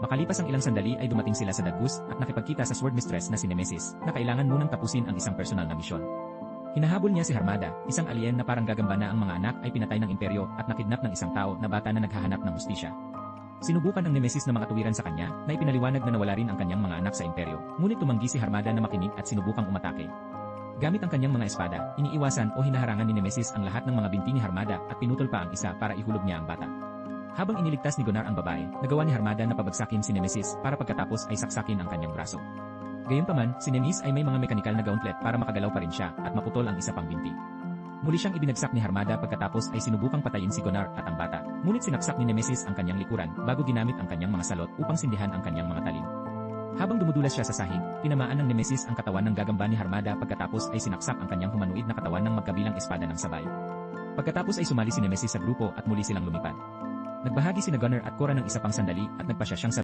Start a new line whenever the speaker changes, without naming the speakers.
Makalipas ang ilang sandali ay dumating sila sa Dagus at nakipagkita sa sword mistress na si Nemesis na kailangan munang tapusin ang isang personal na misyon. Hinahabol niya si Harmada, isang alien na parang gagamba na ang mga anak ay pinatay ng imperyo at nakidnap ng isang tao na bata na naghahanap ng hustisya. Sinubukan ng Nemesis na makatuwiran sa kanya na ipinaliwanag na nawala rin ang kanyang mga anak sa imperyo, ngunit tumanggi si Harmada na makinig at sinubukang umatake. Gamit ang kanyang mga espada, iniiwasan o hinaharangan ni Nemesis ang lahat ng mga binti ni Harmada at pinutol pa ang isa para ihulog niya ang bata. Habang iniligtas ni Gonar ang babae, nagawa ni Harmada na pabagsakin si Nemesis para pagkatapos ay saksakin ang kanyang braso. Gayunpaman, si Nemesis ay may mga mekanikal na gauntlet para makagalaw pa rin siya at maputol ang isa pang binti. Muli siyang ibinagsak ni Harmada pagkatapos ay sinubukang patayin si Gonar at ang bata, ngunit sinaksak ni Nemesis ang kanyang likuran bago ginamit ang kanyang mga salot upang sindihan ang kanyang mga talim. Habang dumudulas siya sa sahig, tinamaan ng Nemesis ang katawan ng gagamba ni Harmada pagkatapos ay sinaksak ang kanyang humanoid na katawan ng magkabilang espada ng sabay. Pagkatapos ay sumali si Nemesis sa grupo at muli silang lumipad. Nagbahagi si Gunner at Cora ng isa pang sandali at nagpasya siyang